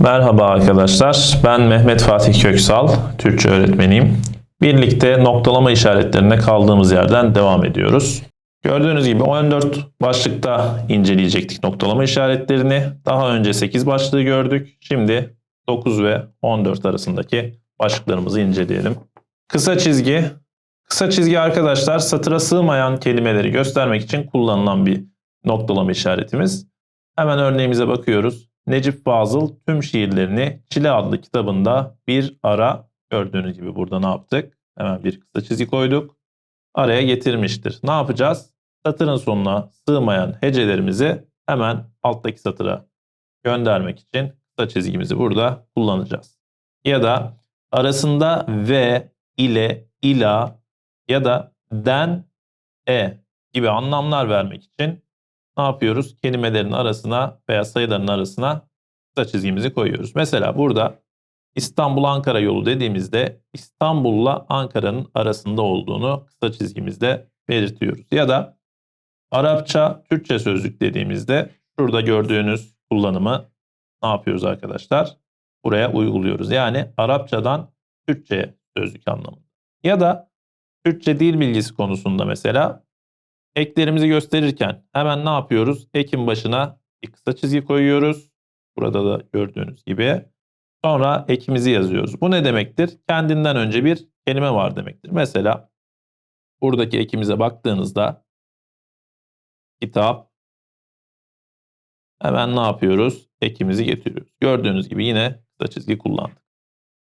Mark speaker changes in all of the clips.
Speaker 1: Merhaba arkadaşlar. Ben Mehmet Fatih Köksal, Türkçe öğretmeniyim. Birlikte noktalama işaretlerine kaldığımız yerden devam ediyoruz. Gördüğünüz gibi 14 başlıkta inceleyecektik noktalama işaretlerini. Daha önce 8 başlığı gördük. Şimdi 9 ve 14 arasındaki başlıklarımızı inceleyelim. Kısa çizgi. Kısa çizgi arkadaşlar satıra sığmayan kelimeleri göstermek için kullanılan bir noktalama işaretimiz. Hemen örneğimize bakıyoruz. Necip Fazıl tüm şiirlerini Çile adlı kitabında bir ara gördüğünüz gibi burada ne yaptık? Hemen bir kısa çizgi koyduk. Araya getirmiştir. Ne yapacağız? Satırın sonuna sığmayan hecelerimizi hemen alttaki satıra göndermek için kısa çizgimizi burada kullanacağız. Ya da arasında ve, ile, ila ya da den, e gibi anlamlar vermek için ne yapıyoruz? Kelimelerin arasına veya sayıların arasına kısa çizgimizi koyuyoruz. Mesela burada İstanbul-Ankara yolu dediğimizde İstanbul'la Ankara'nın arasında olduğunu kısa çizgimizde belirtiyoruz. Ya da Arapça, Türkçe sözlük dediğimizde şurada gördüğünüz kullanımı ne yapıyoruz arkadaşlar? Buraya uyguluyoruz. Yani Arapçadan Türkçe sözlük anlamında. Ya da Türkçe dil bilgisi konusunda mesela eklerimizi gösterirken hemen ne yapıyoruz? Ekin başına bir kısa çizgi koyuyoruz. Burada da gördüğünüz gibi. Sonra ekimizi yazıyoruz. Bu ne demektir? Kendinden önce bir kelime var demektir. Mesela buradaki ekimize baktığınızda kitap hemen ne yapıyoruz? Ekimizi getiriyoruz. Gördüğünüz gibi yine kısa çizgi kullandık.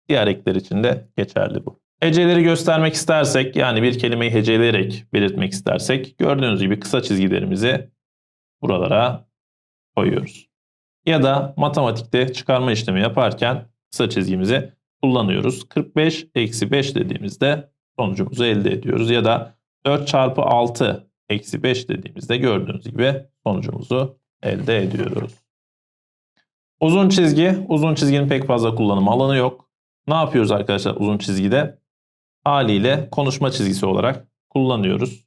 Speaker 1: Diğer ekler için de geçerli bu. Heceleri göstermek istersek yani bir kelimeyi heceleyerek belirtmek istersek gördüğünüz gibi kısa çizgilerimizi buralara koyuyoruz. Ya da matematikte çıkarma işlemi yaparken kısa çizgimizi kullanıyoruz. 45 eksi 5 dediğimizde sonucumuzu elde ediyoruz. Ya da 4 çarpı 6 eksi 5 dediğimizde gördüğünüz gibi sonucumuzu elde ediyoruz. Uzun çizgi, uzun çizginin pek fazla kullanım alanı yok. Ne yapıyoruz arkadaşlar uzun çizgide? Haliyle konuşma çizgisi olarak kullanıyoruz.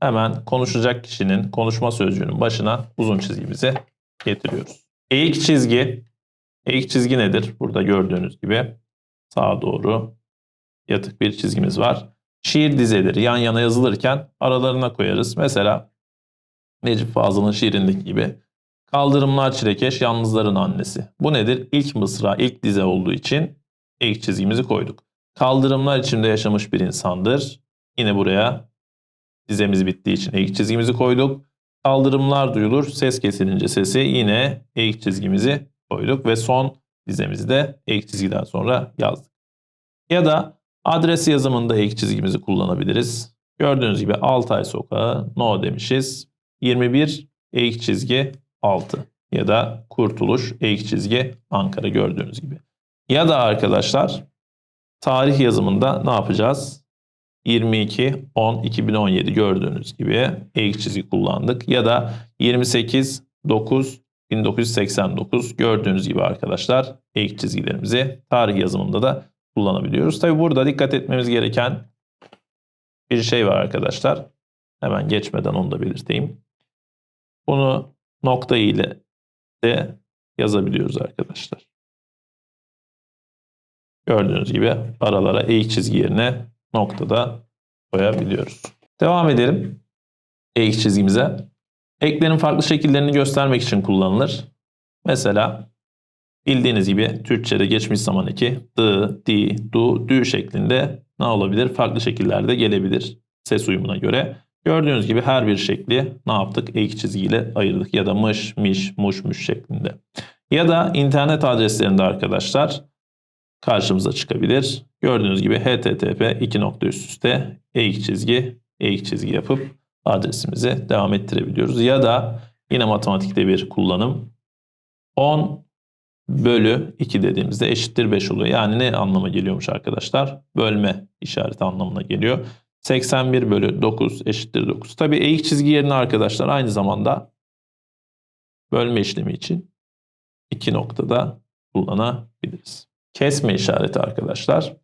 Speaker 1: Hemen konuşacak kişinin konuşma sözcüğünün başına uzun çizgimizi getiriyoruz. Eğik çizgi. Eğik çizgi nedir? Burada gördüğünüz gibi sağa doğru yatık bir çizgimiz var. Şiir dizeleri yan yana yazılırken aralarına koyarız. Mesela Necip Fazıl'ın şiirindeki gibi Kaldırımlar çilekeş yalnızların annesi. Bu nedir? İlk mısra, ilk dize olduğu için eğik çizgimizi koyduk. Kaldırımlar içinde yaşamış bir insandır. Yine buraya dizemiz bittiği için eğik çizgimizi koyduk. Kaldırımlar duyulur. Ses kesilince sesi yine eğik çizgimizi koyduk ve son dizemizi de eğik çizgiden sonra yazdık. Ya da adres yazımında eğik çizgimizi kullanabiliriz. Gördüğünüz gibi Altay Sokağı no demişiz. 21 eğik çizgi 6 ya da Kurtuluş eğik çizgi Ankara gördüğünüz gibi. Ya da arkadaşlar tarih yazımında ne yapacağız? 22 10 2017 gördüğünüz gibi eğik çizgi kullandık ya da 28 9 1989 gördüğünüz gibi arkadaşlar eğik çizgilerimizi tarih yazımında da kullanabiliyoruz. Tabi burada dikkat etmemiz gereken bir şey var arkadaşlar. Hemen geçmeden onu da belirteyim. Bunu nokta ile de yazabiliyoruz arkadaşlar. Gördüğünüz gibi aralara eğik çizgi yerine noktada koyabiliyoruz. Devam edelim eğik çizgimize. Eklerin farklı şekillerini göstermek için kullanılır. Mesela bildiğiniz gibi Türkçe'de geçmiş zaman eki dı, di, du, dü şeklinde ne olabilir? Farklı şekillerde gelebilir ses uyumuna göre. Gördüğünüz gibi her bir şekli ne yaptık? Eğik çizgiyle ayırdık ya da mış, miş, muş, muş şeklinde. Ya da internet adreslerinde arkadaşlar karşımıza çıkabilir. Gördüğünüz gibi http 2 nokta üst üste eğik çizgi, eğik çizgi yapıp adresimizi devam ettirebiliyoruz. Ya da yine matematikte bir kullanım 10 bölü 2 dediğimizde eşittir 5 oluyor. Yani ne anlama geliyormuş arkadaşlar? Bölme işareti anlamına geliyor. 81 bölü 9 eşittir 9. Tabii eğik çizgi yerine arkadaşlar aynı zamanda bölme işlemi için iki noktada kullanabiliriz. Kesme işareti arkadaşlar.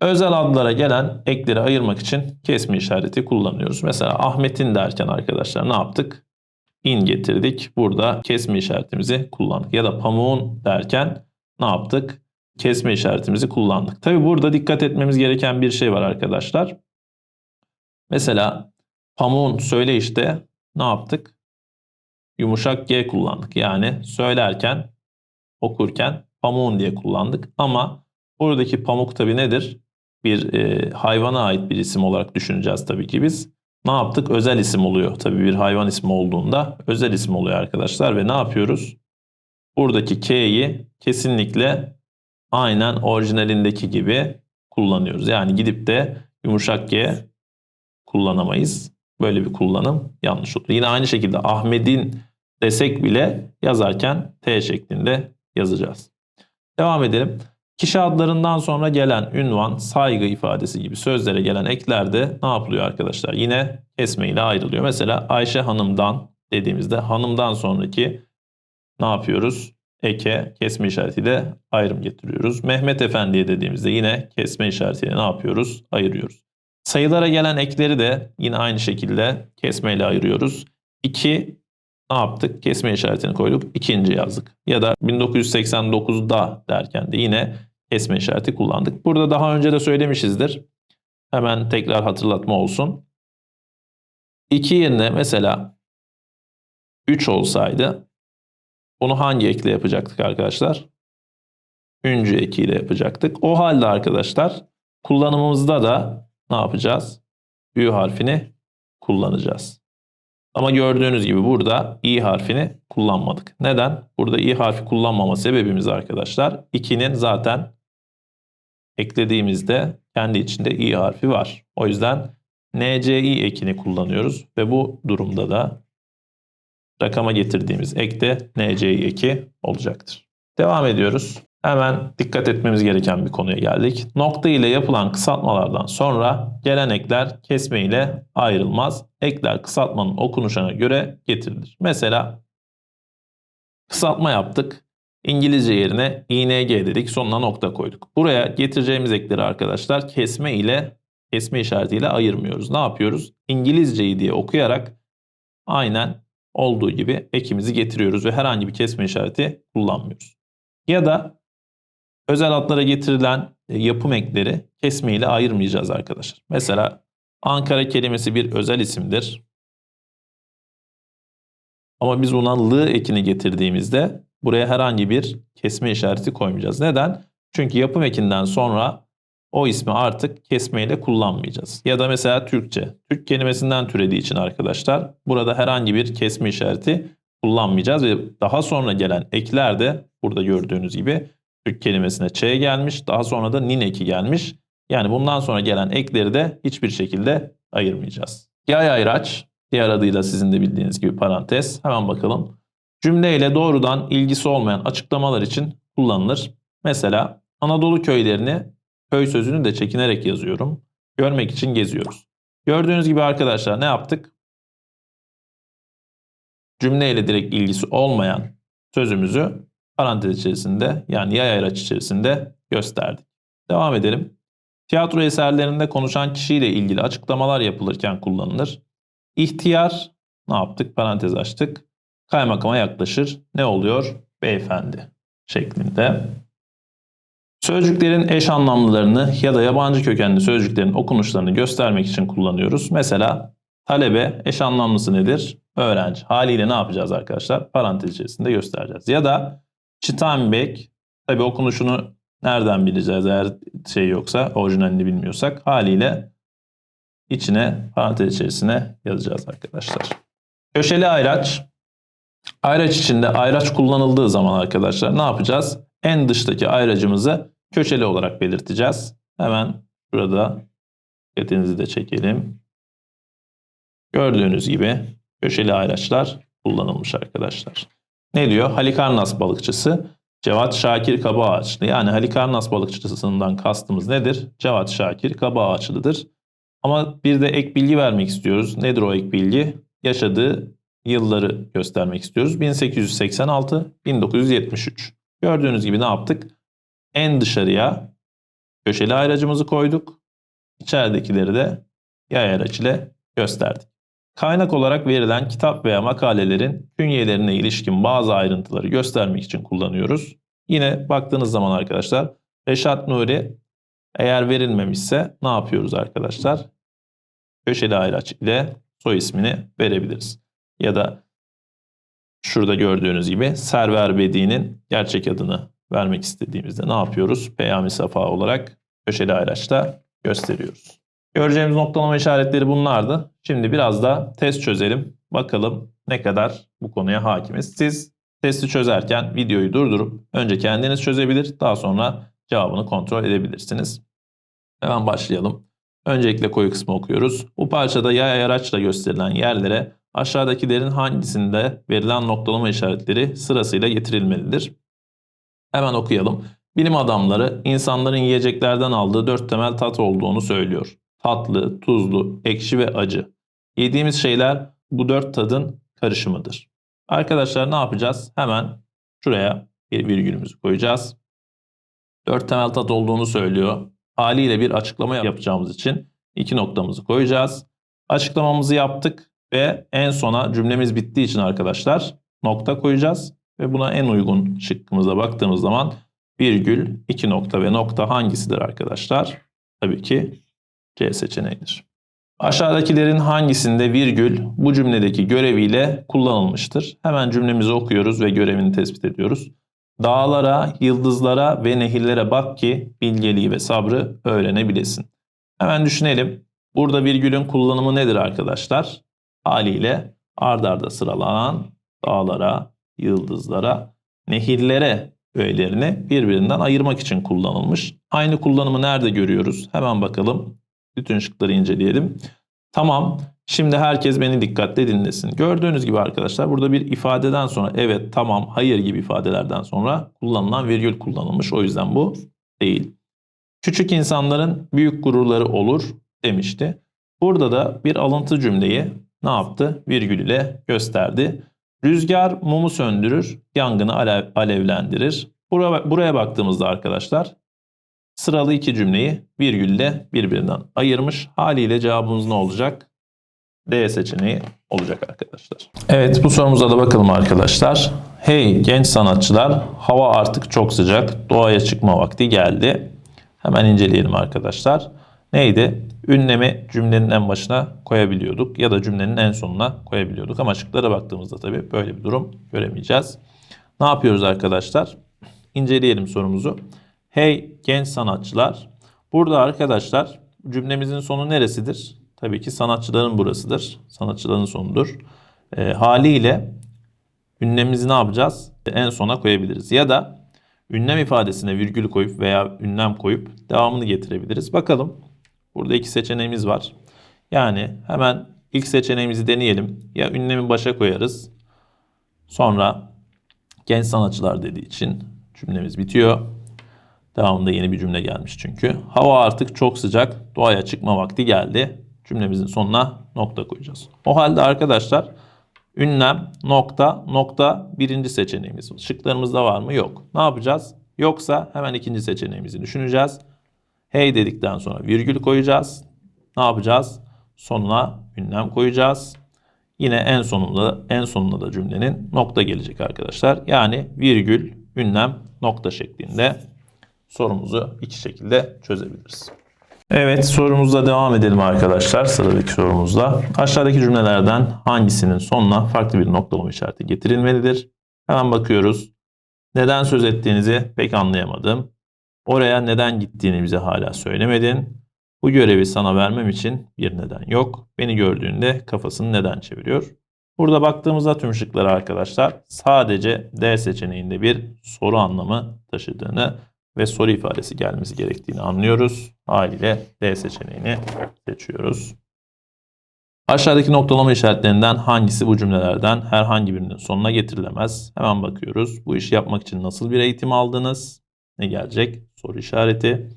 Speaker 1: Özel adlara gelen ekleri ayırmak için kesme işareti kullanıyoruz. Mesela Ahmet'in derken arkadaşlar ne yaptık? in getirdik. Burada kesme işaretimizi kullandık. Ya da pamuğun derken ne yaptık? Kesme işaretimizi kullandık. Tabi burada dikkat etmemiz gereken bir şey var arkadaşlar. Mesela pamuğun söyleyişte ne yaptık? Yumuşak G kullandık. Yani söylerken, okurken pamuğun diye kullandık. Ama buradaki pamuk tabi nedir? Bir e, hayvana ait bir isim olarak düşüneceğiz tabii ki biz ne yaptık? Özel isim oluyor. Tabii bir hayvan ismi olduğunda özel isim oluyor arkadaşlar. Ve ne yapıyoruz? Buradaki K'yi kesinlikle aynen orijinalindeki gibi kullanıyoruz. Yani gidip de yumuşak G kullanamayız. Böyle bir kullanım yanlış olur. Yine aynı şekilde Ahmet'in desek bile yazarken T şeklinde yazacağız. Devam edelim. Kişi adlarından sonra gelen ünvan, saygı ifadesi gibi sözlere gelen eklerde ne yapılıyor arkadaşlar? Yine kesme ile ayrılıyor. Mesela Ayşe Hanım'dan dediğimizde hanımdan sonraki ne yapıyoruz? Eke kesme işaretiyle ayrım getiriyoruz. Mehmet Efendi'ye dediğimizde yine kesme işaretiyle ne yapıyoruz? Ayırıyoruz. Sayılara gelen ekleri de yine aynı şekilde kesme ile ayırıyoruz. 2 ne yaptık? Kesme işaretini koyduk. ikinci yazdık. Ya da 1989'da derken de yine kesme işareti kullandık. Burada daha önce de söylemişizdir. Hemen tekrar hatırlatma olsun. 2 yerine mesela 3 olsaydı bunu hangi ekle yapacaktık arkadaşlar? Üncü ekiyle yapacaktık. O halde arkadaşlar kullanımımızda da ne yapacağız? Ü harfini kullanacağız. Ama gördüğünüz gibi burada i harfini kullanmadık. Neden? Burada i harfi kullanmama sebebimiz arkadaşlar 2'nin zaten eklediğimizde kendi içinde i harfi var. O yüzden nci ekini kullanıyoruz ve bu durumda da rakama getirdiğimiz ek de nci eki olacaktır. Devam ediyoruz. Hemen dikkat etmemiz gereken bir konuya geldik. Nokta ile yapılan kısaltmalardan sonra gelen ekler kesme ile ayrılmaz. Ekler kısaltmanın okunuşuna göre getirilir. Mesela kısaltma yaptık. İngilizce yerine ing dedik. Sonuna nokta koyduk. Buraya getireceğimiz ekleri arkadaşlar kesme ile kesme işaretiyle ayırmıyoruz. Ne yapıyoruz? İngilizceyi diye okuyarak aynen olduğu gibi ekimizi getiriyoruz ve herhangi bir kesme işareti kullanmıyoruz. Ya da özel adlara getirilen e, yapım ekleri kesme ile ayırmayacağız arkadaşlar. Mesela Ankara kelimesi bir özel isimdir. Ama biz buna lı ekini getirdiğimizde buraya herhangi bir kesme işareti koymayacağız. Neden? Çünkü yapım ekinden sonra o ismi artık kesmeyle kullanmayacağız. Ya da mesela Türkçe. Türk kelimesinden türediği için arkadaşlar burada herhangi bir kesme işareti kullanmayacağız ve daha sonra gelen ekler de burada gördüğünüz gibi Türk kelimesine Ç gelmiş. Daha sonra da nin eki gelmiş. Yani bundan sonra gelen ekleri de hiçbir şekilde ayırmayacağız. Yay ayraç, diğer adıyla sizin de bildiğiniz gibi parantez. Hemen bakalım. Cümleyle doğrudan ilgisi olmayan açıklamalar için kullanılır. Mesela Anadolu köylerini, köy sözünü de çekinerek yazıyorum. Görmek için geziyoruz. Gördüğünüz gibi arkadaşlar ne yaptık? Cümleyle direkt ilgisi olmayan sözümüzü parantez içerisinde yani yay ayraç içerisinde gösterdik. Devam edelim. Tiyatro eserlerinde konuşan kişiyle ilgili açıklamalar yapılırken kullanılır. İhtiyar ne yaptık? Parantez açtık. Kaymakama yaklaşır. Ne oluyor? Beyefendi şeklinde. Sözcüklerin eş anlamlılarını ya da yabancı kökenli sözcüklerin okunuşlarını göstermek için kullanıyoruz. Mesela talebe eş anlamlısı nedir? Öğrenci. Haliyle ne yapacağız arkadaşlar? Parantez içerisinde göstereceğiz. Ya da Steinbeck tabi okunuşunu nereden bileceğiz eğer şey yoksa orijinalini bilmiyorsak haliyle içine parantez içerisine yazacağız arkadaşlar. Köşeli ayraç. Ayraç içinde ayraç kullanıldığı zaman arkadaşlar ne yapacağız? En dıştaki ayracımızı köşeli olarak belirteceğiz. Hemen burada dikkatinizi de çekelim. Gördüğünüz gibi köşeli ayraçlar kullanılmış arkadaşlar. Ne diyor? Halikarnas balıkçısı Cevat Şakir Kaba Ağaçlı. Yani Halikarnas balıkçısından kastımız nedir? Cevat Şakir Kaba Ağaçlı'dır. Ama bir de ek bilgi vermek istiyoruz. Nedir o ek bilgi? Yaşadığı yılları göstermek istiyoruz. 1886-1973. Gördüğünüz gibi ne yaptık? En dışarıya köşeli ayracımızı koyduk. İçeridekileri de yay araç ile gösterdik. Kaynak olarak verilen kitap veya makalelerin künyelerine ilişkin bazı ayrıntıları göstermek için kullanıyoruz. Yine baktığınız zaman arkadaşlar Reşat Nuri eğer verilmemişse ne yapıyoruz arkadaşlar? Köşeli ayraç ile soy ismini verebiliriz. Ya da şurada gördüğünüz gibi Server Bedi'nin gerçek adını vermek istediğimizde ne yapıyoruz? Peyami Safa olarak köşeli ayraçla gösteriyoruz. Göreceğimiz noktalama işaretleri bunlardı. Şimdi biraz da test çözelim. Bakalım ne kadar bu konuya hakimiz. Siz testi çözerken videoyu durdurup önce kendiniz çözebilir, daha sonra cevabını kontrol edebilirsiniz. Hemen başlayalım. Öncelikle koyu kısmı okuyoruz. Bu parçada yay araçla gösterilen yerlere aşağıdakilerin hangisinde verilen noktalama işaretleri sırasıyla getirilmelidir? Hemen okuyalım. Bilim adamları insanların yiyeceklerden aldığı dört temel tat olduğunu söylüyor. Tatlı, tuzlu, ekşi ve acı. Yediğimiz şeyler bu dört tadın karışımıdır. Arkadaşlar ne yapacağız? Hemen şuraya bir virgülümüzü koyacağız. Dört temel tat olduğunu söylüyor. Haliyle bir açıklama yapacağımız için iki noktamızı koyacağız. Açıklamamızı yaptık ve en sona cümlemiz bittiği için arkadaşlar nokta koyacağız. Ve buna en uygun şıkkımıza baktığımız zaman virgül, iki nokta ve nokta hangisidir arkadaşlar? Tabii ki C seçeneğidir. Aşağıdakilerin hangisinde virgül bu cümledeki göreviyle kullanılmıştır? Hemen cümlemizi okuyoruz ve görevini tespit ediyoruz. Dağlara, yıldızlara ve nehirlere bak ki bilgeliği ve sabrı öğrenebilesin. Hemen düşünelim. Burada virgülün kullanımı nedir arkadaşlar? Haliyle ard arda sıralanan dağlara, yıldızlara, nehirlere öğelerini birbirinden ayırmak için kullanılmış. Aynı kullanımı nerede görüyoruz? Hemen bakalım. Bütün şıkları inceleyelim. Tamam. Şimdi herkes beni dikkatle dinlesin. Gördüğünüz gibi arkadaşlar burada bir ifadeden sonra evet, tamam, hayır gibi ifadelerden sonra kullanılan virgül kullanılmış. O yüzden bu değil. Küçük insanların büyük gururları olur demişti. Burada da bir alıntı cümleyi ne yaptı? Virgül ile gösterdi. Rüzgar mumu söndürür, yangını alev, alevlendirir. Buraya, buraya baktığımızda arkadaşlar sıralı iki cümleyi virgülle birbirinden ayırmış. Haliyle cevabımız ne olacak? D seçeneği olacak arkadaşlar. Evet bu sorumuza da bakalım arkadaşlar. Hey genç sanatçılar hava artık çok sıcak. Doğaya çıkma vakti geldi. Hemen inceleyelim arkadaşlar. Neydi? Ünlemi cümlenin en başına koyabiliyorduk ya da cümlenin en sonuna koyabiliyorduk. Ama şıklara baktığımızda tabii böyle bir durum göremeyeceğiz. Ne yapıyoruz arkadaşlar? İnceleyelim sorumuzu. Hey genç sanatçılar. Burada arkadaşlar cümlemizin sonu neresidir? Tabii ki sanatçıların burasıdır. Sanatçıların sonudur. E, haliyle ünlemimizi ne yapacağız? En sona koyabiliriz. Ya da ünlem ifadesine virgül koyup veya ünlem koyup devamını getirebiliriz. Bakalım. Burada iki seçeneğimiz var. Yani hemen ilk seçeneğimizi deneyelim. Ya ünlemi başa koyarız. Sonra genç sanatçılar dediği için cümlemiz bitiyor. Devamında yeni bir cümle gelmiş çünkü. Hava artık çok sıcak. Doğaya çıkma vakti geldi. Cümlemizin sonuna nokta koyacağız. O halde arkadaşlar ünlem nokta nokta birinci seçeneğimiz. Şıklarımızda var mı? Yok. Ne yapacağız? Yoksa hemen ikinci seçeneğimizi düşüneceğiz. Hey dedikten sonra virgül koyacağız. Ne yapacağız? Sonuna ünlem koyacağız. Yine en sonunda en sonunda da cümlenin nokta gelecek arkadaşlar. Yani virgül, ünlem, nokta şeklinde sorumuzu iki şekilde çözebiliriz. Evet sorumuzla devam edelim arkadaşlar. Sıradaki sorumuzda. Aşağıdaki cümlelerden hangisinin sonuna farklı bir noktalama işareti getirilmelidir? Hemen bakıyoruz. Neden söz ettiğinizi pek anlayamadım. Oraya neden gittiğini bize hala söylemedin. Bu görevi sana vermem için bir neden yok. Beni gördüğünde kafasını neden çeviriyor? Burada baktığımızda tüm şıkları arkadaşlar sadece D seçeneğinde bir soru anlamı taşıdığını ve soru ifadesi gelmesi gerektiğini anlıyoruz. Haliyle D seçeneğini seçiyoruz. Aşağıdaki noktalama işaretlerinden hangisi bu cümlelerden herhangi birinin sonuna getirilemez? Hemen bakıyoruz. Bu işi yapmak için nasıl bir eğitim aldınız? Ne gelecek? Soru işareti.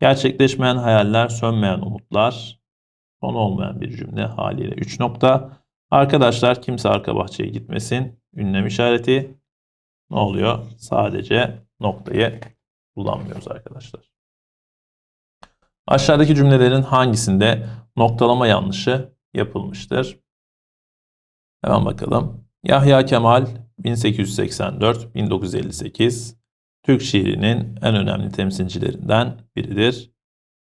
Speaker 1: Gerçekleşmeyen hayaller, sönmeyen umutlar. Son olmayan bir cümle haliyle 3 nokta. Arkadaşlar kimse arka bahçeye gitmesin. Ünlem işareti. Ne oluyor? Sadece noktayı kullanmıyoruz arkadaşlar. Aşağıdaki cümlelerin hangisinde noktalama yanlışı yapılmıştır? Hemen bakalım. Yahya Kemal 1884-1958 Türk şiirinin en önemli temsilcilerinden biridir.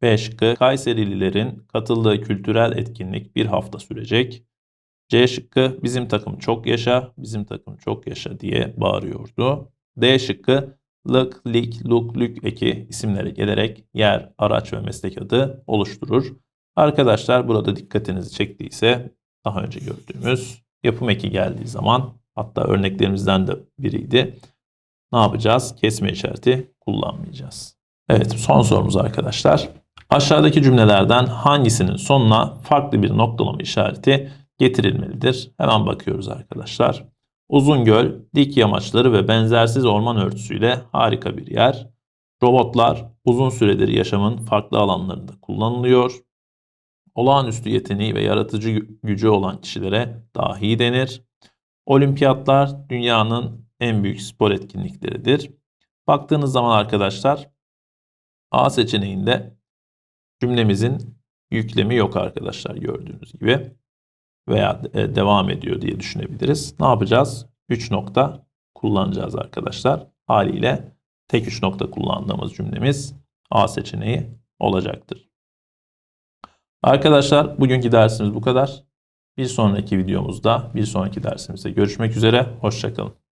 Speaker 1: B şıkkı Kayserililerin katıldığı kültürel etkinlik bir hafta sürecek. C şıkkı bizim takım çok yaşa, bizim takım çok yaşa diye bağırıyordu. D şıkkı lık, lik, luk, lük eki isimlere gelerek yer, araç ve meslek adı oluşturur. Arkadaşlar burada dikkatinizi çektiyse daha önce gördüğümüz yapım eki geldiği zaman hatta örneklerimizden de biriydi. Ne yapacağız? Kesme işareti kullanmayacağız. Evet son sorumuz arkadaşlar. Aşağıdaki cümlelerden hangisinin sonuna farklı bir noktalama işareti getirilmelidir? Hemen bakıyoruz arkadaşlar. Uzungöl, dik yamaçları ve benzersiz orman örtüsüyle harika bir yer. Robotlar uzun süredir yaşamın farklı alanlarında kullanılıyor. Olağanüstü yeteneği ve yaratıcı gü- gücü olan kişilere dahi denir. Olimpiyatlar dünyanın en büyük spor etkinlikleridir. Baktığınız zaman arkadaşlar A seçeneğinde cümlemizin yüklemi yok arkadaşlar gördüğünüz gibi veya e, devam ediyor diye düşünebiliriz. Ne yapacağız? 3 nokta kullanacağız arkadaşlar. Haliyle tek 3 nokta kullandığımız cümlemiz A seçeneği olacaktır. Arkadaşlar bugünkü dersimiz bu kadar. Bir sonraki videomuzda, bir sonraki dersimizde görüşmek üzere. Hoşçakalın.